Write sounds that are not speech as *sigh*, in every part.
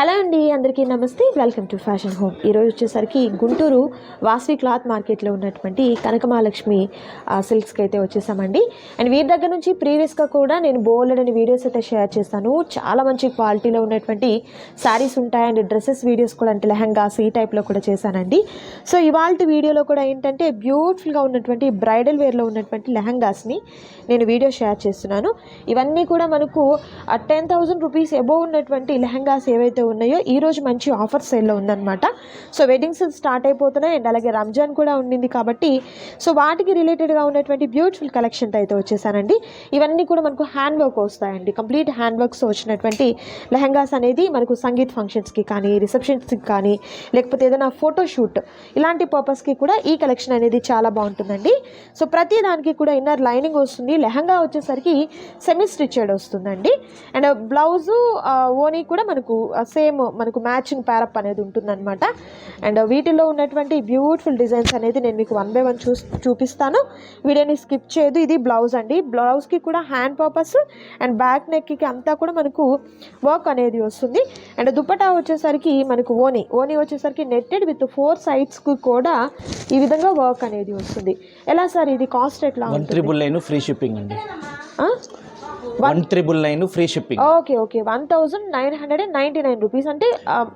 Hello అండి అందరికీ నమస్తే. వెల్కమ్ టు ఫ్యాషన్ హోమ్ ఈరోజు వచ్చేసరికి గుంటూరు వాసవి క్లాత్ మార్కెట్లో ఉన్నటువంటి కనకమహాలక్ష్మి సిల్క్స్కి అయితే వచ్చేసామండి. అండ్ వీరి దగ్గర నుంచి ప్రీవియస్గా కూడా నేను బోల్డ్ అనే వీడియోస్ అయితే షేర్ చేస్తాను. చాలా మంచి క్వాలిటీలో ఉన్నటువంటి శారీస్ ఉంటాయి అండ్ డ్రెస్సెస్ వీడియోస్ కూడా అంటే లెహంగాస్ ఈ టైప్లో కూడా చేశానండి. సో ఇవాళ వీడియోలో కూడా ఏంటంటే బ్యూటిఫుల్గా ఉన్నటువంటి బ్రైడల్ వేర్లో ఉన్నటువంటి లెహంగాస్ని నేను వీడియో షేర్ చేస్తున్నాను. ఇవన్నీ కూడా మనకు టెన్ థౌజండ్ రూపీస్ అబోవ్ ఉన్నటువంటి లెహంగాస్ ఏవైతే ఉన్నాయో ఈ రోజు మంచి ఆఫర్ సేల్లో ఉందన్నమాట. సో వెడ్డింగ్స్ స్టార్ట్ అయిపోతున్నాయి. అండ్ అలాగే రంజాన్ కూడా ఉండింది కాబట్టి సో వాటికి రిలేటెడ్గా ఉన్నటువంటి బ్యూటిఫుల్ కలెక్షన్ అయితే వచ్చేసానండి. ఇవన్నీ కూడా మనకు హ్యాండ్ వర్క్ వస్తాయండి. కంప్లీట్ హ్యాండ్ వర్క్స్ వచ్చినటువంటి లెహంగాస్ అనేది మనకు సంగీత్ ఫంక్షన్స్కి కానీ రిసెప్షన్స్కి కానీ లేకపోతే ఏదైనా ఫోటోషూట్ ఇలాంటి పర్పస్కి కూడా ఈ కలెక్షన్ అనేది చాలా బాగుంటుందండి. సో ప్రతి దానికి కూడా ఇన్నర్ లైనింగ్ వస్తుంది. లెహంగా వచ్చేసరికి సెమీ స్టిచ్డ్ వస్తుందండి. అండ్ బ్లౌజు ఓనీ కూడా మనకు సేమ్ మనకు మ్యాచింగ్ ప్యారప్ అనేది ఉంటుందన్నమాట. అండ్ వీటిలో ఉన్నటువంటి బ్యూటిఫుల్ డిజైన్స్ అనేది నేను మీకు వన్ బై వన్ చూ చూపిస్తాను. వీడియోని స్కిప్ చేయదు. ఇది బ్లౌజ్ అండి. బ్లౌజ్కి కూడా హ్యాండ్ పర్పస్ అండ్ బ్యాక్ నెక్కి అంతా కూడా మనకు వర్క్ అనేది వస్తుంది. అండ్ దుపటా వచ్చేసరికి మనకు ఓనీ. ఓనీ వచ్చేసరికి నెట్టెడ్ విత్ ఫోర్ సైడ్స్కి కూడా ఈ విధంగా వర్క్ అనేది వస్తుంది. ఎలా సార్ ఇది కాస్ట్ ఎట్లా ఉంటుంది? ఫ్రీ షిప్పింగ్ అండి. One triple nine free shipping okay okay one thousand nine hundred and ninety nine rupees అంటే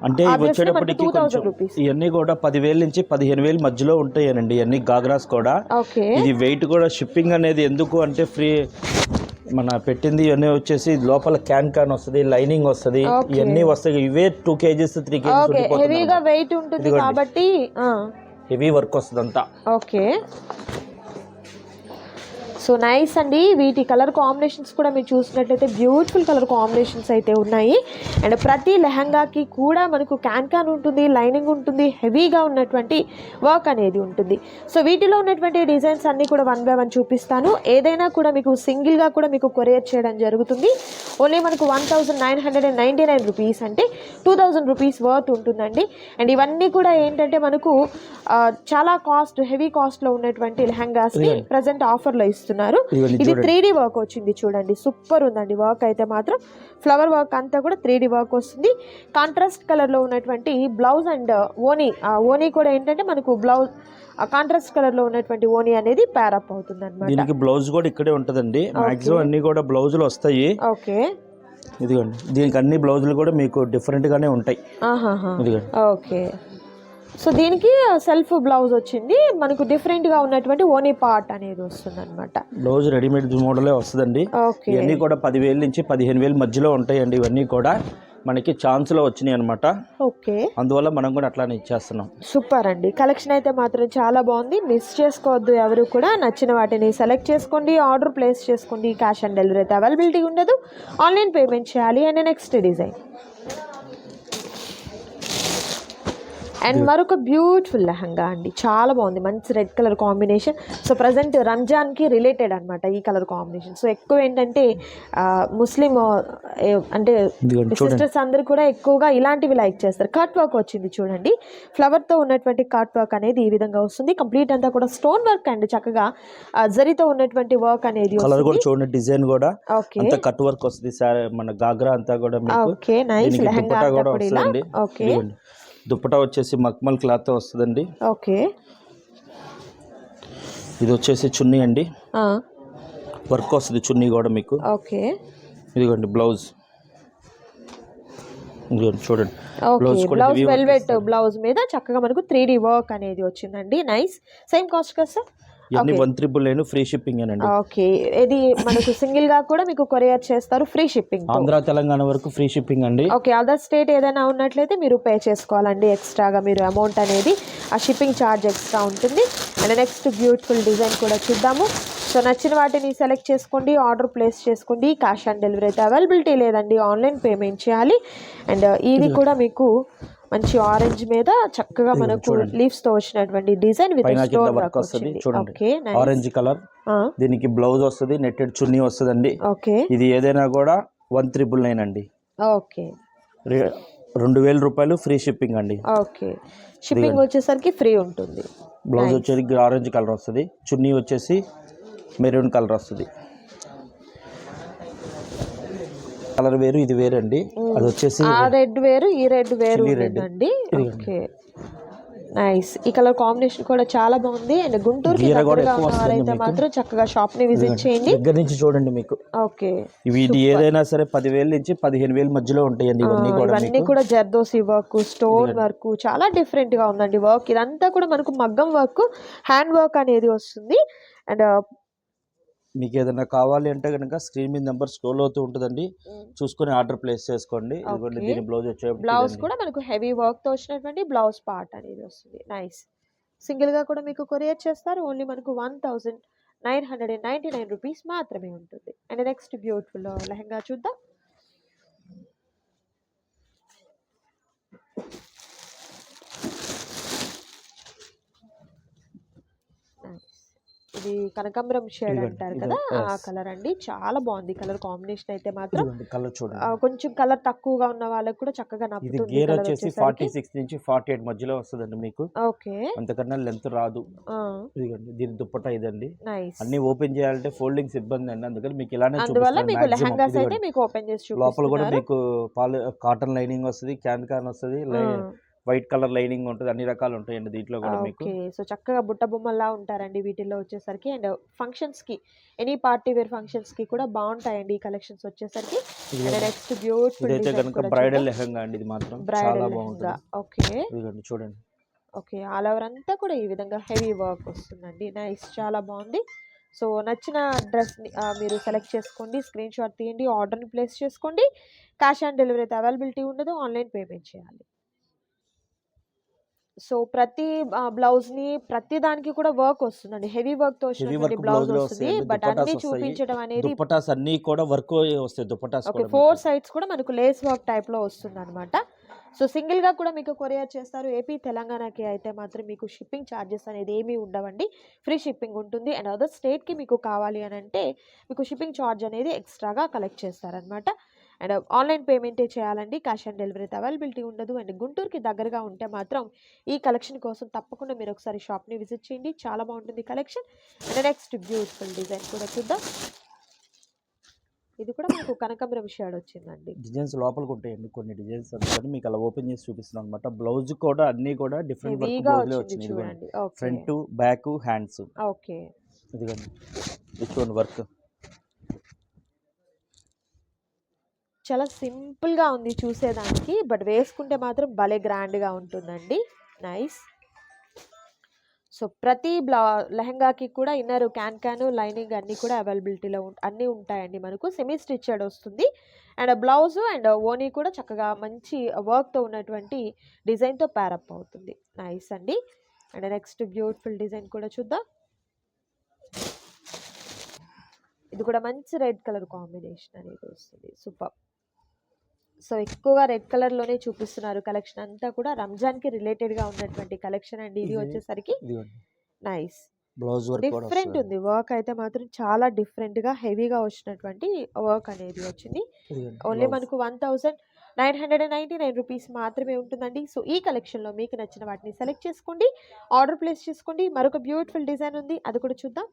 అంటే వచ్చేటప్పటికి టూ కొంచెం థౌసండ్ రూపీస్ ఇవన్నీ కూడా పదివేల నుంచి పదిహేను వేలు మధ్యలో ఉంటాయనండి. ఇవన్నీ గాగ్రాస్ కూడా. ఓకే ఇది వెయిట్ కూడా షిప్పింగ్ అనేది ఎందుకు అంటే ఫ్రీ మన పెట్టింది ఇవన్నీ వచ్చేసి లోపల క్యాన్ క్యాన్ వస్తుంది లైనింగ్ వస్తుంది. ఇవన్నీ వస్తాయి. ఇవే టూ కేజీస్ త్రీ కేజీస్ హెవీగా వెయిట్ ఉంటుంది. కాబట్టి హెవీ వర్క్ వస్తుంది అంతా ఓకే సో నైస్ అండి. వీటి కలర్ కాంబినేషన్స్ కూడా మీరు చూసినట్లయితే బ్యూటిఫుల్ కలర్ కాంబినేషన్స్ అయితే ఉన్నాయి. అండ్ ప్రతి లెహంగాకి కూడా మనకు క్యాన్ క్యాన్ ఉంటుంది లైనింగ్ ఉంటుంది హెవీగా ఉన్నటువంటి వర్క్ అనేది ఉంటుంది. సో వీటిలో ఉన్నటువంటి డిజైన్స్ అన్నీ కూడా వన్ బై వన్ చూపిస్తాను. ఏదైనా కూడా మీకు సింగిల్గా కూడా మీకు కొరియర్ చేయడం జరుగుతుంది. ఓన్లీ మనకు one thousand nine hundred and ninety nine rupees అంటే టూ థౌజండ్ రూపీస్ వర్త్ ఉంటుందండి. అండ్ ఇవన్నీ కూడా ఏంటంటే మనకు చాలా కాస్ట్ హెవీ కాస్ట్లో ఉన్నటువంటి లెహంగాస్ని ప్రజెంట్ ఆఫర్లో ఇస్తున్నారు. ఇవన్నీ ఇది త్రీ డి వర్క్ వచ్చింది చూడండి. సూపర్ ఉందండి వర్క్ అయితే మాత్రం. ఫ్లవర్ వర్క్ అంతా కూడా త్రీ డి వర్క్ వస్తుంది. కాంట్రాస్ట్ కలర్లో ఉన్నటువంటి బ్లౌజ్ అండ్ ఓనీ ఆ ఓనీ కూడా ఏంటంటే మనకు బ్లౌజ్ కాంట్రాస్ట్ కలర్లో ఉన్నటువంటి ఓనీ అనేది ప్యారప్ అవుతుంది అనమాట దీనికి బ్లౌజ్ కూడా ఇక్కడే ఉంటుందండి. మాక్సిమం అన్ని కూడా బ్లౌజులు వస్తాయి. ఓకే. ఇదిగోండి. దీనికి అన్ని బ్లౌజులు కూడా మీకు డిఫరెంట్ గానే ఉంటాయి. ఇదిగోండి. ఓకే. సో దీనికి సెల్ఫ్ బ్లౌజ్ వచ్చింది. మనకు డిఫరెంట్గా ఉన్నటువంటి ఓనీ పార్ట్ అనేది వస్తుంది అనమాట బ్లౌజ్ రెడీమేడ్ మోడలే వస్తుందండి. ఇవన్నీ కూడా పదివేల నుంచి పదిహేను వేలు మధ్యలో ఉంటాయండి ఇవన్నీ కూడా. మనకి ఛాన్స్లో వచ్చినాయి అనమాట ఓకే. అందువల్ల మనం కూడా అట్లానే ఇచ్చేస్తున్నాం. సూపర్ అండి. కలెక్షన్ అయితే మాత్రం చాలా బాగుంది. మిస్ చేసుకోవద్దు ఎవరు కూడా. నచ్చిన వాటిని సెలెక్ట్ చేసుకోండి. ఆర్డర్ ప్లేస్ చేసుకోండి. క్యాష్ ఆన్ డెలివరీ అయితే అవైలబిలిటీ ఉండదు. ఆన్లైన్ పేమెంట్ చేయాలి. And next design. అండ్ మరొక బ్యూటిఫుల్ లెహంగా అండి. చాలా బాగుంది. మంచి red colour combination so present రంజాన్కి related అనమాట ఈ కలర్ కాంబినేషన్ సో ఎక్కువ ఏంటంటే ముస్లిం అంటే సిస్టర్స్ అందరూ కూడా ఎక్కువగా ఇలాంటివి లైక్ చేస్తారు. కట్ వర్క్ వచ్చింది చూడండి. ఫ్లవర్తో ఉన్నటువంటి కట్ వర్క్ అనేది ఈ విధంగా వస్తుంది. కంప్లీట్ అంతా కూడా స్టోన్ వర్క్ అండి. చక్కగా జరీతో ఉన్నటువంటి వర్క్ అనేది కలర్ కూడా చూడండి డిజైన్ కూడా. అంత కట్ వర్క్ వస్తుంది సార్. మన గాగ్రా అంతా కూడా okay nice lehenga okay dupatta వచ్చేసి మక్మల్ క్లాత్ వస్తుందండి. ఓకే. ఇది వచ్చేసి చున్నీ అండి. వర్క్ వస్తుంది చున్నీ కూడా మీకు. ఓకే. ఇదిగోండి బ్లౌజ్. చూడండి. Okay blouse velvet. బ్లౌజ్ మీద చక్కగా మనకు త్రీ డి వర్క్ అనేది వచ్చిందండి. నైస్. సేమ్ కాస్ట్ కదా సార్? ఇవన్నీ. One triple nine free shipping అండి ఓకే ఇది మనకు సింగిల్గా కూడా మీకు కొరియర్ చేస్తారు ఫ్రీ షిప్పింగ్ ఆంధ్ర తెలంగాణ వరకు ఫ్రీ షిప్పింగ్ అండి. ఓకే అదర్ స్టేట్ ఏదైనా ఉన్నట్లయితే మీరు పే చేసుకోవాలండి ఎక్స్ట్రాగా మీరు అమౌంట్ అనేది. ఆ షిప్పింగ్ ఛార్జ్ ఎక్స్ట్రా ఉంటుంది. అండ్ నెక్స్ట్ బ్యూటిఫుల్ డిజైన్ కూడా చూద్దాము. సో నచ్చిన వాటిని సెలెక్ట్ చేసుకోండి ఆర్డర్ ప్లేస్ చేసుకోండి. క్యాష్ ఆన్ డెలివరీ అయితే అవైలబిలిటీ లేదండి ఆన్లైన్ పేమెంట్ చేయాలి. అండ్ ఇది కూడా మీకు మంచి ఆరెంజ్ మీద చక్కగా మనకు లీవ్స్తో వచ్చినటువంటి డిజైన్ విత్ స్టోన్ వర్క్ వస్తుంది చూడండి. ఆరెంజ్ కలర్ దీనికి బ్లౌజ్ వస్తుంది నెట్టెడ్ చున్నీ వస్తుందండి. ఓకే ఇది ఏదైనా కూడా వన్ త్రిబుల్ నైన్ అండి. ఓకే రెండు వేల రూపాయలు ఫ్రీ షిప్పింగ్ అండి. ఓకే షిప్పింగ్ వచ్చేసరికి ఫ్రీ ఉంటుంది. బ్లౌజ్ వచ్చేసి ఆరెంజ్ కలర్ వస్తుంది చున్నీ వచ్చేసి మెరూన్ కలర్ వస్తుంది. కలర్ వేరు ఇది వేరండి. అది వచ్చేసి ఆ రెడ్ వేరు ఈ రెడ్ వేరు చిల్లీ రెడ్. ఉందండి ఓకే. నైస్ ఈ కలర్ కాంబినేషన్ కూడా చాలా బాగుంది. అండ్ గుంటూరుకి గీర కూడా దగ్గరగా ఎక్కువ వస్తుంది మాత్రం చక్కగా షాప్ని విజిట్ చేయండి. దగ్గర నుంచి చూడండి మీకు. ఓకే. ఇవి ఇది ఏదైనా సరే పదివేల నుంచి పదిహేను వేల మధ్యలో ఉంటాయండి ఇవన్నీ కూడా ఇవన్నీ మీకు. కూడా జర్దోసి వర్క్ స్టోన్ వర్క్ చాలా డిఫరెంట్గా ఉందండి వర్క్ ఇదంతా కూడా మనకు మగ్గం వర్క్ హ్యాండ్ వర్క్ అనేది వస్తుంది. అండ్ మీకు ఏదైనా కావాలి అంటే కనుక స్క్రీన్ మీద నెంబర్ స్క్రోల్ అవుతూ ఉంటుందండి. చూసుకొని ఆర్డర్ ప్లేస్ చేసుకోండి. ఇదిగోండి. దీని బ్లౌజ్ బ్లౌజ్ వచ్చే కూడా మనకు హెవీ వర్క్తో వచ్చినటువంటి బ్లౌజ్ పార్ట్ అనేది వస్తుంది. నైస్. సింగిల్గా కూడా మీకు కొరియర్ చేస్తారు. ఓన్లీ మనకు one thousand nine hundred and ninety nine rupees మాత్రమే ఉంటుంది. అండ్ నెక్స్ట్ బ్యూటిఫుల్ లెహంగా చూద్దాం. ఇది కనకాంబరం షేడ్ అంటారు కదా ఆ. కలర్ అండి. చాలా బాగుంది కలర్ కాంబినేషన్ అయితే మాత్రం. కలర్ చూడండి. కొంచెం కలర్ తక్కువగా ఉన్న వాళ్ళకి కూడా చక్కగా ఇది నప్పుతుంది గేర్ వచ్చేసి ఫార్టీ సిక్స్ నుంచి ఫార్టీ ఎయిట్ మధ్యలో వస్తుందండి మీకు. ఓకే. అంతకన్నా లెంత్ రాదు. ఇదిగోండి దీని దుప్పట ఇదండి. అన్ని ఓపెన్ చేయాలంటే ఫోల్డింగ్స్ ఇబ్బంది అండి. అందుకని మీకు ఇలానే అందువల్ల మీకు. లెహంగాస్ అయితే. మీకు ఓపెన్ చేసి లోపల కూడా మీకు కాటన్ లైనింగ్ వస్తుంది క్యాన్ క్యాన్ వస్తుంది వైట్ కలర్ లైనింగ్ ఉంటుంది అన్ని రకాలు ఉంటాయండి దీంట్లో కూడా మీకు. ఓకే సో చక్కగా బుట్ట బొమ్మల్లా ఉంటారండి వీటిల్లో వచ్చేసరికి. అండ్ ఫంక్షన్స్కి ఎనీ పార్టీ వేర్ ఫంక్షన్స్కి కూడా బాగుంటాయండి ఈ కలెక్షన్స్ వచ్చేసరికి. నెక్స్ట్ బ్యూటిఫుల్ ఇదైతే కనుక బ్రైడల్ లెహంగా అండి ఇది మాత్రం. చాలా బాగుంటుంది. ఓకే. ఇదిగోండి చూడండి. ఓకే ఆల్ ఓవర్ అంతా కూడా ఈ విధంగా హెవీ వర్క్ వస్తుందండి. నైస్ చాలా బాగుంది. సో నచ్చిన డ్రెస్ని మీరు సెలెక్ట్ చేసుకోండి స్క్రీన్ షాట్ తీయండి ఆర్డర్ని ప్లేస్ చేసుకోండి. క్యాష్ ఆన్ డెలివరీ అయితే అవైలబిలిటీ ఉండదు ఆన్లైన్ పేమెంట్ చేయాలి. సో ప్రతి బ్లౌజ్ని ప్రతి దానికి కూడా వర్క్ వస్తుందండి. హెవీ వచ్చినటువంటి వర్క్ బ్లౌజ్ బ్లౌజ్ వస్తుంది. బట్ అన్ని చూపించడం అనేది దుప్పటాస్ అన్ని కూడా వర్క్ వస్తాయి. Dupattas okay four. సైడ్స్ కూడా మనకు లేస్ వర్క్ టైప్లో వస్తుంది అనమాట సో సింగిల్గా కూడా మీకు కొరియర్ చేస్తారు. ఏపీ తెలంగాణకి అయితే మాత్రం మీకు షిప్పింగ్ ఛార్జెస్ అనేది ఏమీ ఉండవండి. ఫ్రీ షిప్పింగ్ ఉంటుంది. అండ్ అదర్ స్టేట్కి మీకు కావాలి అని అంటే మీకు షిప్పింగ్ ఛార్జ్ అనేది ఎక్స్ట్రాగా కలెక్ట్ చేస్తారనమాట అండ్ ఆన్లైన్ పేమెంటే చేయాలండి. క్యాష్ ఆన్ డెలివరీ అవైలబిలిటీ ఉండదు. అండ్ గుంటూరుకి దగ్గరగా ఉంటే మాత్రం ఈ కలెక్షన్ కోసం తప్పకుండా మీరు ఒకసారి షాప్ని విజిట్ చేయండి. చాలా బాగుంటుంది collection. And next beautiful design కూడా చూద్దాం. ఇది కూడా మనకు కనకాంబరం షేడ్ వచ్చిందండి. డిజైన్స్ లోపలికి ఉంటాయండి. కొన్ని డిజైన్స్ అందుకని మీకు అలా ఓపెన్ చేసి చూపిస్తున్నాను అనమాట బ్లౌజ్ కూడా అన్ని కూడా డిఫరెంట్ వర్క్ వచ్చింది చూడండి. Front back hands. ఓకే. ఇదిగోండి. వర్క్ చాలా సింపుల్గా ఉంది చూసేదానికి బట్ వేసుకుంటే మాత్రం భలే గ్రాండ్గా ఉంటుందండి. నైస్. సో ప్రతి బ్లా లెహంగాకి కూడా ఇన్నర్ క్యాన్ క్యాను లైనింగ్ అన్నీ కూడా అవైలబిలిటీలో అన్నీ ఉంటాయండి మనకు. సెమీ స్టిచ్డ్ వస్తుంది. అండ్ బ్లౌజ్ అండ్ ఓనీ కూడా చక్కగా మంచి వర్క్తో ఉన్నటువంటి డిజైన్తో ప్యారప్ అవుతుంది. నైస్ అండి. అండ్ నెక్స్ట్ బ్యూటిఫుల్ డిజైన్ కూడా చూద్దాం. ఇది కూడా మంచి రెడ్ కలర్ కాంబినేషన్ అనేది వస్తుంది. సూపర్. సో ఎక్కువగా రెడ్ కలర్లోనే చూపిస్తున్నారు కలెక్షన్ అంతా కూడా. రంజాన్కి రిలేటెడ్గా ఉన్నటువంటి కలెక్షన్ అండి. ఇది వచ్చేసరికి నైస్. బ్లౌజ్ వర్క్ డిఫరెంట్ ఉంది. వర్క్ అయితే మాత్రం చాలా డిఫరెంట్గా హెవీగా వచ్చినటువంటి వర్క్ అనేది వచ్చింది. ఓన్లీ. మనకు one thousand nine hundred and ninety nine rupees మాత్రమే ఉంటుందండి. సో ఈ కలెక్షన్లో మీకు నచ్చిన వాటిని సెలెక్ట్ చేసుకోండి. ఆర్డర్ ప్లేస్ చేసుకోండి. మరొక బ్యూటిఫుల్ డిజైన్ ఉంది. అది కూడా చూద్దాం.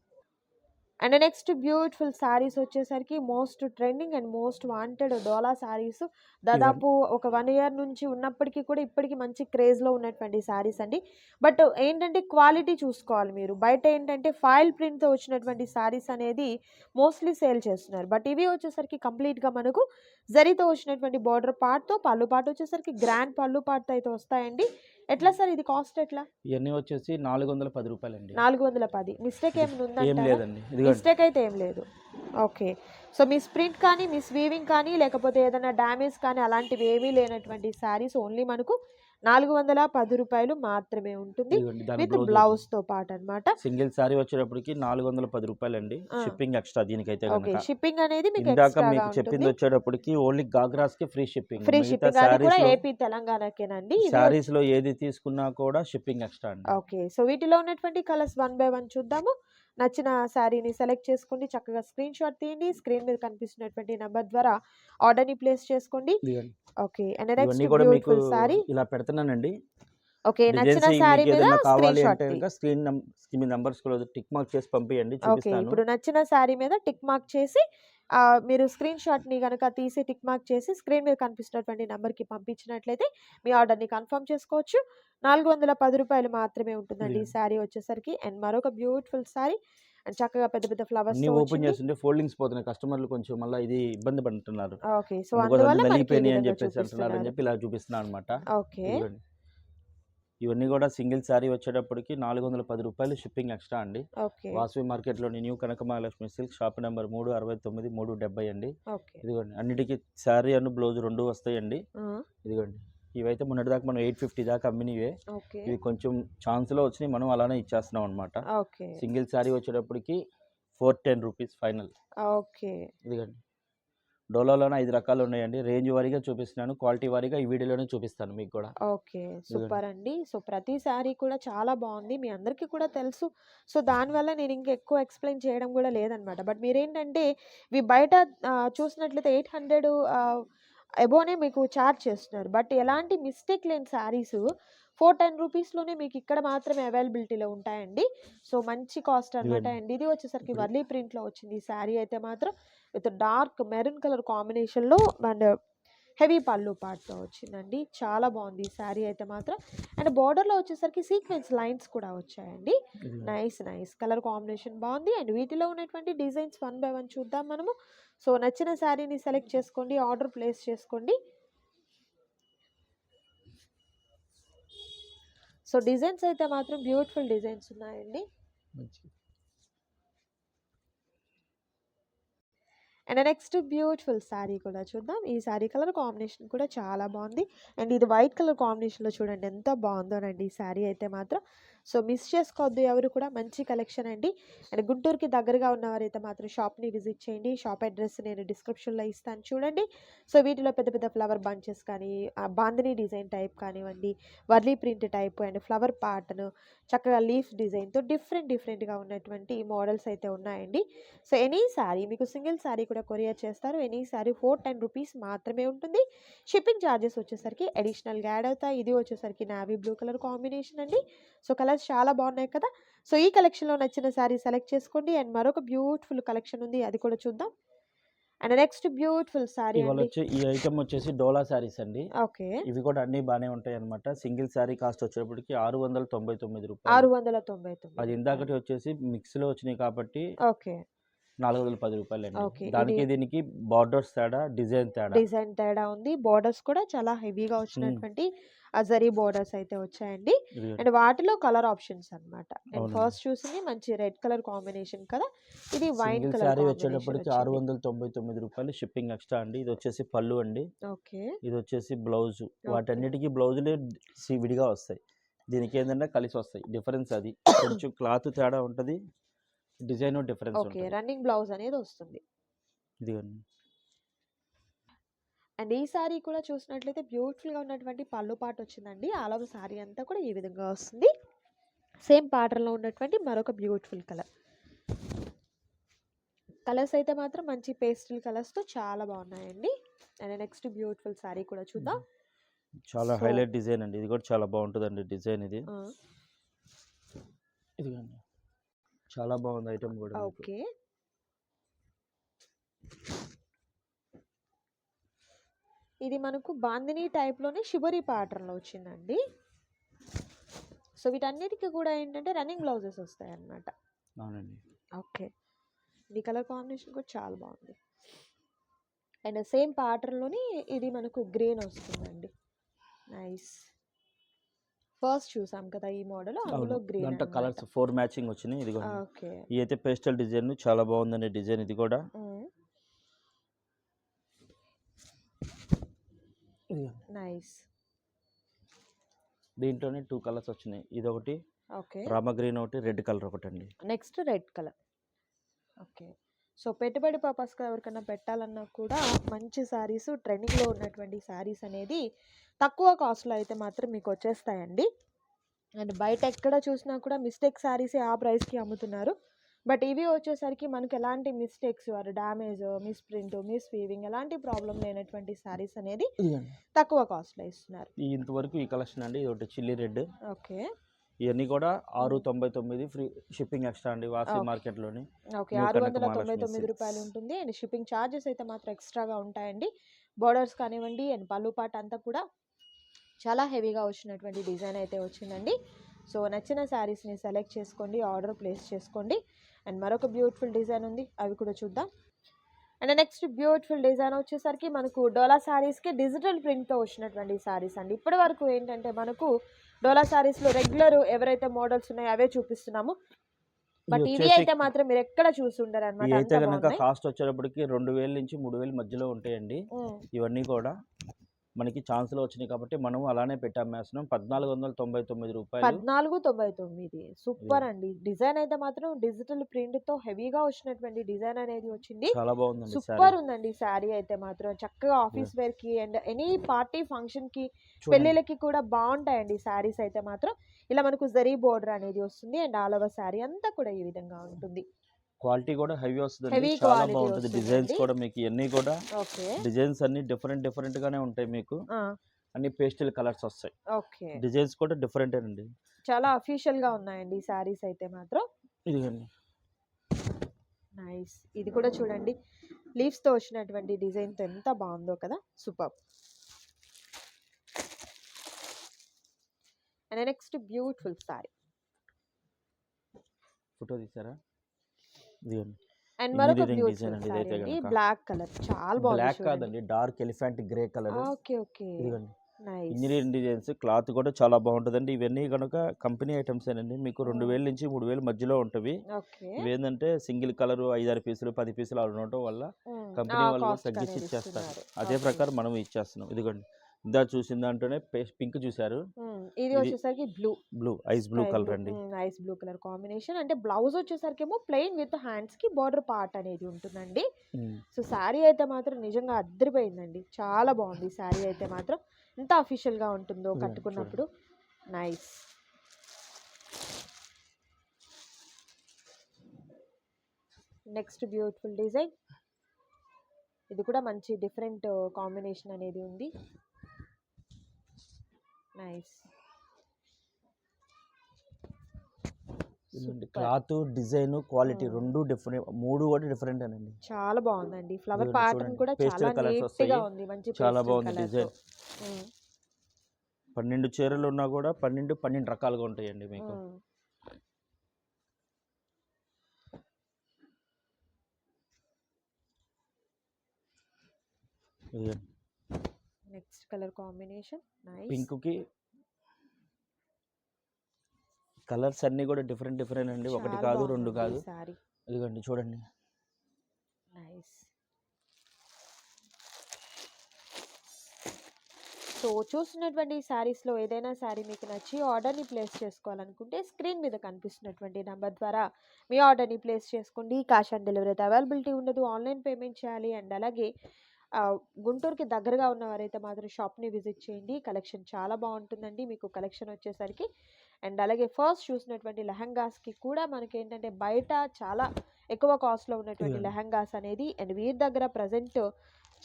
అండ్ నెక్స్ట్ బ్యూటిఫుల్ శారీస్ వచ్చేసరికి most trending and most wanted డోలా శారీస్ దాదాపు ఒక వన్ ఇయర్ నుంచి ఉన్నప్పటికీ కూడా ఇప్పటికీ మంచి క్రేజ్లో ఉన్నటువంటి శారీస్ అండి. బట్ ఏంటంటే క్వాలిటీ చూసుకోవాలి మీరు. బయట ఏంటంటే ఫైల్ ప్రింట్తో వచ్చినటువంటి శారీస్ అనేది మోస్ట్లీ సేల్ చేస్తున్నారు. బట్ ఇవి వచ్చేసరికి కంప్లీట్గా మనకు జరీతో వచ్చినటువంటి బార్డర్ పార్ట్తో పళ్ళు పార్ట్ వచ్చేసరికి గ్రాండ్ పళ్ళు పార్ట్తో అయితే వస్తాయండి. ఎట్లా సార్ ఇది కాస్ట్ ఎట్లా? ఇవన్నీ వచ్చేసి నాలుగు వందల పది రూపాయలండి. నాలుగు వందల పది మిస్టేక్ ఏమైనా ఏం ఉందంటారా లేదండి. ఇదిగోండి. మిస్టేక్ అయితే ఏం లేదు. ఓకే. సో మీ స్ప్రింట్ కానీ మీ స్వీవింగ్ కానీ లేకపోతే ఏదైనా డ్యామేజ్ కానీ అలాంటివి ఏమీ లేనటువంటి శారీస్ ఓన్లీ మనకు నాలుగు వందల పది రూపాయలు మాత్రమే ఉంటుంది. విత్ బ్లౌజ్తో పాటు అన్నమాట. సింగిల్ సారీ వచ్చేటప్పటికి నాలుగు వందల పది రూపాయలండి. ఆ. షిప్పింగ్ ఎక్స్ట్రా దీనికైతే షిప్పింగ్ అనేది మీకు చెప్పింది వచ్చేటప్పటికి ఓన్లీ గాగ్రాస్కి ఫ్రీ షిప్పింగ్. ఫ్రీ షిప్పింగ్ అది కూడా ఏపీ తెలంగాణకేనండి. శారీస్లో ఏది తీసుకున్నా కూడా షిప్పింగ్ ఎక్స్ట్రా అండి. ఓకే సో వీటిలో ఉన్నటువంటి కలర్స్ వన్ బై వన్ చూద్దాము. నచ్చిన శారీని సెలెక్ట్ చేసుకోండి చక్కగా స్క్రీన్ షాట్ తీయండి. స్క్రీన్ మీద కనిపిస్తున్నటువంటి నెంబర్ ద్వారా ఆర్డర్ని ప్లేస్ చేసుకోండి. ఓకే. అండ్ నెక్స్ట్ ఇవన్నీ కూడా మీకు బ్యూటిఫుల్ శారీ. ఇలా పెడుతున్నానండి. ఓకే. నచ్చిన మీకు మీద స్క్రీన్ కావాలి షాట్ అంటే స్క్రీన్ మీ నంబర్స్ టిక్ మార్క్ చేసి పంపించండి ఓకే. ఇప్పుడు నచ్చిన శారీ మీద టిక్ మార్క్ చేసి మీరు స్క్రీన్ షాట్ని కనుక తీసి టిక్ మార్క్ చేసి స్క్రీన్ మీద కనిపిస్తున్నటువంటి నెంబర్కి పంపించినట్లయితే మీ ఆర్డర్ని కన్ఫర్మ్ చేసుకోవచ్చు. నాలుగు వందల పది రూపాయలు మాత్రమే ఉంటుందండి ఈ. శారీ వచ్చేసరికి. అండ్ మరొక బ్యూటిఫుల్ శారీ. అండ్ చక్కగా పెద్ద పెద్ద ఫ్లవర్స్ అన్ని ఓపెన్ చేస్తుంటే ఫోల్డింగ్స్ పోతున్నాయి. కస్టమర్లు కొంచెం మళ్ళీ ఇది ఇబ్బంది పడుతున్నారు. ఓకే. సో అందువల్ల అని చెప్పేసి అంటున్నారు అని చూపిస్తున్నారు. చెప్పి ఇలా చూపిస్తున్నాను అనమాట ఓకే ఇవన్నీ కూడా సింగిల్ శారీ వచ్చేటప్పటికి నాలుగు వందల పది రూపాయలు షిప్పింగ్ ఎక్స్ట్రా అండి. Vasavi మార్కెట్లోని new Kanaka Mahalakshmi silk shop number మూడు అరవై తొమ్మిది మూడు డెబ్బై అండి. ఇదిగోండి అన్నిటికీ శారీ అను బ్లౌజ్ రెండు వస్తాయండి. ఇదిగోండి ఇవైతే మొన్నటిదాకా మనం ఎయిట్ ఫిఫ్టీ దాకా అమ్మినవే. ఇవి కొంచెం ఛాన్స్లో వచ్చినాయి మనం అలానే ఇచ్చేస్తున్నాం అనమాట సింగిల్ శారీ వచ్చేటప్పటికి four ten rupees final. Okay. ఇదిగోండి డోలోలోనే ఐదు రకాలు ఉన్నాయండి రేంజ్ వారీగా చూపిస్తున్నాను క్వాలిటీ వారీగా ఈ వీడియోలోనే చూపిస్తాను మీకు కూడా. ఓకే. సూపర్ అండి సో ప్రతి శారీ కూడా చాలా బాగుంది. మీ అందరికీ కూడా తెలుసు. సో దానివల్ల నేను ఇంకా ఎక్కువ ఎక్స్ప్లెయిన్ చేయడం కూడా లేదనమాట. బట్ మీరేంటంటే ఇవి బయట చూసినట్లయితే ఎయిట్ హండ్రెడ్ ఎబోనే మీకు ఛార్జ్ చేస్తున్నారు. బట్ ఎలాంటి మిస్టేక్ లేని శారీస్ ఫోర్ టెన్ రూపీస్లోనే మీకు ఇక్కడ మాత్రమే అవైలబిలిటీలో ఉంటాయండి. సో మంచి కాస్ట్ అనమాట. అండ్. ఇది వచ్చేసరికి వర్లీ ప్రింట్లో వచ్చింది ఈ శారీ అయితే మాత్రం. విత్ డార్క్ మెరూన్ కలర్ కాంబినేషన్లో అండ్ హెవీ పళ్ళు పాటుతో వచ్చిందండి. చాలా బాగుంది ఈ శారీ అయితే మాత్రం. అండ్ బార్డర్లో వచ్చేసరికి సీక్వెన్స్ లైన్స్ కూడా వచ్చాయండి. నైస్ నైస్ కలర్ కాంబినేషన్ బాగుంది. అండ్ వీటిలో ఉన్నటువంటి డిజైన్స్ వన్ బై వన్ చూద్దాం మనము. సో నచ్చిన శారీని సెలెక్ట్ చేసుకోండి ఆర్డర్ ప్లేస్ చేసుకోండి. సో డిజైన్స్ అయితే మాత్రం బ్యూటిఫుల్ డిజైన్స్ ఉన్నాయండి. అండ్ నెక్స్ట్ బ్యూటిఫుల్ శారీ కూడా చూద్దాం. ఈ శారీ కలర్ కాంబినేషన్ కూడా చాలా బాగుంది. అండ్ ఇది వైట్ కలర్ కాంబినేషన్లో చూడండి ఎంత బాగుందోనండి ఈ శారీ అయితే మాత్రం. సో మిస్ చేసుకోవద్దు ఎవరు కూడా మంచి కలెక్షన్ అండి. అండ్ గుంటూరుకి దగ్గరగా ఉన్నవారైతే మాత్రం షాప్ని విజిట్ చేయండి. షాప్ అడ్రస్ నేను డిస్క్రిప్షన్లో ఇస్తాను చూడండి. సో వీటిలో పెద్ద పెద్ద ఫ్లవర్ బంచెస్ కానీ ఆ బాందిని డిజైన్ టైప్ కానివ్వండి Warli print type and flower pattern చక్కగా లీఫ్ డిజైన్తో డిఫరెంట్ డిఫరెంట్గా ఉన్నటువంటి మోడల్స్ అయితే ఉన్నాయండి. సో ఎనీ శారీ మీకు సింగిల్ శారీ కూడా కొరియర్ చేస్తారు. Any sari four ten rupees మాత్రమే ఉంటుంది. షిప్పింగ్ ఛార్జెస్ వచ్చేసరికి అడిషనల్గా యాడ్ అవుతాయి. ఇది వచ్చేసరికి నావీ బ్లూ కలర్ కాంబినేషన్ అండి. సో కలర్ కలర్స్ చాలా బాగున్నాయి కదా! సో ఈ కలెక్షన్లో నచ్చిన శారీ సెలెక్ట్ చేసుకోండి. అండ్ మరొక బ్యూటిఫుల్ కలెక్షన్ ఉంది. అది కూడా చూద్దాం. అండ్ నెక్స్ట్ బ్యూటిఫుల్ వచ్చి ఈ ఐటమ్ వచ్చేసి డోలా శారీస్ అండి. ఓకే. ఇవి కూడా అన్ని బాగానే ఉంటాయి అనమాట సింగిల్ శారీ కాస్ట్ వచ్చేటప్పటికి ఆరు వందల తొంభై తొమ్మిది ఆరు రూపాయలు వందల తొంభై అది తొమ్మిది ఇందాకటి వచ్చేసి మిక్స్లో వచ్చినాయి కాబట్టి ఓకే. నాలుగు వందల పది రూపాయలు అండి దానికి దీనికి బార్డర్స్ తేడా డిజైన్ తేడా. డిజైన్ తేడా ఉంది. బోర్డర్స్ కూడా చాలా హెవీగా వచ్చినటువంటి అజరీ బోర్డర్స్ అయితే వచ్చాయండి. అండ్ వాటిలో కలర్ ఆప్షన్స్ అండ్ అవునండి. ఫస్ట్ చూసింది మంచి రెడ్ కలర్ కాంబినేషన్ కదా. ఇది వైట్ కలర్ వచ్చేటప్పటికి ఆరు వందల తొంభై తొమ్మిది రూపాయలు షిప్పింగ్ ఎక్స్ట్రా అండి. ఇది వచ్చేసి పళ్ళు అండి. ఓకే. ఇది వచ్చేసి బ్లౌజ్. వాటన్నిటికీ బ్లౌజులే విడిగా వస్తాయి. దీనికి ఏంటంటే కలిసి వస్తాయి. డిఫరెన్స్ అది. *coughs* కొంచెం క్లాత్ తేడా ఉంటుంది. Design difference okay. Running blouse అనేది వస్తుంది. ఇదిగోండి. అండ్ ఈ సారీ కూడా చూసినట్లయితే బ్యూటిఫుల్గా ఉన్నటువంటి పళ్ళు పాట వచ్చిందండి. ఆల్ ఓవర్ సారీ అంతా కూడా ఈ విధంగా వస్తుంది. సేమ్ ప్యాటర్న్లో ఉన్నటువంటి మరొక బ్యూటిఫుల్ కలర్. కలర్స్ అయితే మాత్రం మంచి పేస్టల్ కలర్స్తో చాలా బాగున్నాయండి. అండ్ నెక్స్ట్ బ్యూటిఫుల్ సారీ కూడా చూద్దాం. చాలా హైలైట్ డిజైన్ అండి. ఇది కూడా చాలా బాగుంటుందండి డిజైన్ ఇది. ఇదిగోండి. చాలా బాగుంది ఐటమ్ కూడా. ఓకే. ఇది మనకు బాందిని టైప్లోనే షిబరి ప్యాటర్న్లో వచ్చిందండి. సో వీటన్నిటికీ కూడా ఏంటంటే రన్నింగ్ బ్లౌజెస్ వస్తాయి అన్నమాట అవునండి. ఓకే. ఇది కలర్ కాంబినేషన్ కూడా చాలా బాగుంది. అండ్ సేమ్ ప్యాటర్న్లోని ఇది మనకు గ్రీన్ వస్తుందండి. నైస్. ఫస్ట్ చూసాం కదా ఈ మోడల్ అందులో గ్రీన్ దాంట్లో కలర్స్ ఫోర్ మ్యాచింగ్ వచ్చినాయి. ఇదిగో ఓకే. ఇది అయితే పేస్టల్ డిజైన్ చాలా బాగుందండి డిజైన్ ఇది కూడా. నైస్. దీంట్లోనే టూ కలర్స్ వచ్చినాయి. ఇది ఒకటి ఓకే. రామ గ్రీన్ ఒకటి రెడ్ కలర్ ఒకటి అండి next red colour. Okay. So పెట్టుబడి పర్పస్గా ఎవరికైనా పెట్టాలన్నా కూడా మంచి శారీస్ ట్రెండింగ్లో ఉన్నటువంటి శారీస్ అనేది తక్కువ కాస్ట్లో అయితే మాత్రం మీకు వచ్చేస్తాయండి. అండ్ బయట ఎక్కడ చూసినా కూడా మిస్టేక్ శారీస్ ఆ ప్రైస్కి అమ్ముతున్నారు. బట్ ఇవి వచ్చేసరికి మనకి ఎలాంటి మిస్టేక్స్ వారు damage miss print miss weaving ఎలాంటి ప్రాబ్లం లేనటువంటి శారీస్ అనేది తక్కువ కాస్ట్లో ఇస్తున్నారు. ఇంతవరకు ఈ కలెక్షన్ అండి ఇది ఒకటి చిల్లీ రెడ్. ఓకే. ఇవన్నీ కూడా ఆరు తొంభై తొమ్మిది ఫ్రీ షిప్పింగ్ ఎక్స్ట్రా అండి వాసి. మార్కెట్లోని. ఓకే ఆరు వందల తొంభై తొమ్మిది. రూపాయలు ఉంటుంది. అండ్ షిప్పింగ్ ఛార్జెస్ అయితే మాత్రం ఎక్స్ట్రాగా ఉంటాయండి. బోర్డర్స్ కానివ్వండి అండ్ పళ్ళు పాట అంతా కూడా చాలా హెవీగా వచ్చినటువంటి డిజైన్ అయితే వచ్చిందండి. సో నచ్చిన శారీస్ని సెలెక్ట్ చేసుకోండి ఆర్డర్ ప్లేస్ చేసుకోండి. అండ్ మరొక బ్యూటిఫుల్ డిజైన్ ఉంది అవి కూడా చూద్దాం. అండ్ నెక్స్ట్ బ్యూటిఫుల్ డిజైన్ వచ్చేసరికి మనకు డోలా శారీస్కి డిజిటల్ ప్రింట్తో వచ్చినటువంటి శారీస్ అండి. ఇప్పటి వరకు ఏంటంటే మనకు డోలా శారీస్లో రెగ్యులర్ ఎవరైతే మోడల్స్ ఉన్నాయో అవే చూపిస్తున్నాము. బట్ ఇవి అయితే మాత్రం మీరు ఎక్కడ చూసుంటారు ఇవి అనమాట అయితే కనుక కాస్ట్ వచ్చేటప్పటికి రెండు వేల నుంచి మూడు వేల మధ్యలో ఉంటాయండి. ఇవన్నీ కూడా మనకి ఛాన్స్లో వచ్చినాయి కాబట్టి మనం అలానే పెట్టి అమ్మేస్తున్నాం పద్నాలుగు వందల తొంభై తొమ్మిది రూపాయలు. పద్నాలుగు తొంభై తొమ్మిది. సూపర్ అండి. డిజైన్ అయితే మాత్రం డిజిటల్ ప్రింట్తో హెవీగా వచ్చినటువంటి డిజైన్ అనేది వచ్చింది. చాలా బాగుందండి సూపర్ ఉందండి శారీ అయితే మాత్రం. చక్కగా ఆఫీస్ వేర్కి అండ్ ఎనీ పార్టీ ఫంక్షన్కి చూడండి. పెళ్ళిళ్ళకి కూడా బాగుంటాయండి శారీస్ అయితే మాత్రం. ఇలా మనకు జరీ బోర్డర్ అనేది వస్తుంది అండ్ ఆల్ ఓవర్ శారీ అంతా కూడా ఈ విధంగా ఉంటుంది. క్వాలిటీ కూడా హెవీ వస్తుంది చాలా బాగుంటుంది డిజైన్స్. కూడా మీకు ఇవన్నీ కూడా డిజైన్స్ అన్ని డిఫరెంట్ డిఫరెంట్ గానే ఉంటాయి మీకు. అన్ని పేస్టల్ కలర్స్ వస్తాయి. ఓకే. డిజైన్స్ కూడా డిఫరెంట్ అండి. చాలా అఫీషియల్గా ఉన్నాయండి ఈ శారీస్ అయితే మాత్రం. ఇదిగోండి. నైస్. ఇది కూడా చూడండి. లీవ్స్తో వచ్చినటువంటి డిజైన్తో ఎంత బాగుందో కదా. Super. And next beautiful sari photo తీసారా? అండ్ మరొక బ్యూటిఫుల్ సారీ. Black colour. చాలా బాగుంది బ్లాక్ కాదండి. Dark elephant grey colour. Okay okay. ఇదిగోండి. ఇంజనీరింగ్ డిజైన్స్ క్లాత్ కూడా చాలా బాగుంటుందండి. ఇవన్నీ కనుక కంపెనీ ఐటమ్స్ అండి మీకు రెండు. వేల నుంచి మూడు వేలు మధ్యలో ఉంటవి. ఇవేంటంటే సింగిల్ కలర్ ఐదారు పీసులు పది పీసులు అలా ఉండటం వల్ల కంపెనీ వాళ్ళు తగ్గించి ఇచ్చేస్తారు అదే ప్రకారం మనం ఇచ్చేస్తున్నాం. ఇదిగోండి. ఇందా చూసిన దాంట్లోనే పింక్ చూసారు ఇది వచ్చేసరికి blue. Blue ice blue colour అండి నైస్ బ్లూ కలర్ కాంబినేషన్. అంటే బ్లౌజ్ వచ్చేసరికి ఏమో ప్లెయిన్ విత్ హ్యాండ్స్కి బార్డర్ పార్ట్ అనేది ఉంటుందండి. సో శారీ అయితే మాత్రం నిజంగా అద్దరిపోయిందండి. చాలా బాగుంది శారీ అయితే మాత్రం. ఎంత అఫీషియల్గా ఉంటుందో కట్టుకున్నప్పుడు. నైస్ నెక్స్ట్ బ్యూటిఫుల్ డిజైన్ ఇది కూడా మంచి డిఫరెంట్ కాంబినేషన్ అనేది ఉంది. Nice cloth design quality Hmm. రెండు డిఫరెంట్ మూడు కూడా డిఫరెంట్ అండి చాలా బాగుందండి ఫ్లవర్ ప్యాటర్న్. కూడా చాలా నీట్గా. ఉంది మంచి చాలా బాగుంది. డిజైన్ ఉమ్, పన్నెండు చీరలు ఉన్నా కూడా పన్నెండు పన్నెండు రకాలుగా ఉంటాయండి మీకు ఉమ్. Next colour combination. నైస్. పింక్కి కలర్స్ అన్ని కూడా డిఫరెంట్ డిఫరెంట్ అండి ఒకటి కాదు రెండు కాదు. సారీ. ఇదిగోండి చూడండి. నైస్. సో చూస్తున్నటువంటి శారీస్లో ఏదైనా శారీ మీకు నచ్చి ఆర్డర్ని ప్లేస్ చేసుకోవాలనుకుంటే స్క్రీన్ మీద కనిపిస్తున్నటువంటి నెంబర్ ద్వారా మీ ఆర్డర్ని ప్లేస్ చేసుకోండి. క్యాష్ ఆన్ డెలివరీ అయితే అవైలబిలిటీ ఉండదు. ఆన్లైన్ పేమెంట్ చేయాలి అండ్ అలాగే గుంటూరుకి దగ్గరగా ఉన్నవారైతే మాత్రం షాప్ని విజిట్ చేయండి. కలెక్షన్ చాలా బాగుంటుందండి. మీకు కలెక్షన్ వచ్చేసరికి. అండ్ అలాగే ఫస్ట్ చూసినటువంటి లెహంగాస్కి కూడా మనకి ఏంటంటే బయట చాలా ఎక్కువ కాస్ట్లో ఉన్నటువంటి. లెహంగాస్ అనేది అండ్ వీరి దగ్గర ప్రజెంట్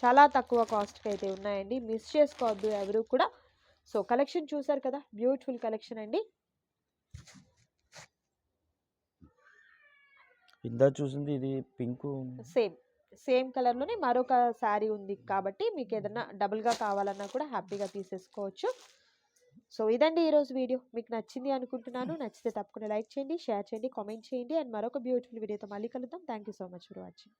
చాలా తక్కువ కాస్ట్కి అయితే ఉన్నాయండి. మిస్ చేసుకోవద్దు ఎవరు కూడా. సో కలెక్షన్ చూసారు కదా? బ్యూటిఫుల్ కలెక్షన్ అండి. ఇందా చూసింది ఇది పింక్. సేమ్. సేమ్ కలర్లోనే మరొక శారీ ఉంది కాబట్టి మీకు ఏదైనా డబుల్గా కావాలన్నా కూడా హ్యాపీగా తీసేసుకోవచ్చు. సో ఇదండి ఈరోజు వీడియో. మీకు నచ్చింది అనుకుంటున్నాను. నచ్చితే తప్పకుండా లైక్ చేయండి షేర్ చేయండి కామెంట్ చేయండి. అండ్ మరొక బ్యూటిఫుల్ వీడియోతో మళ్ళీ కలుద్దాం. Thank you so much for watching.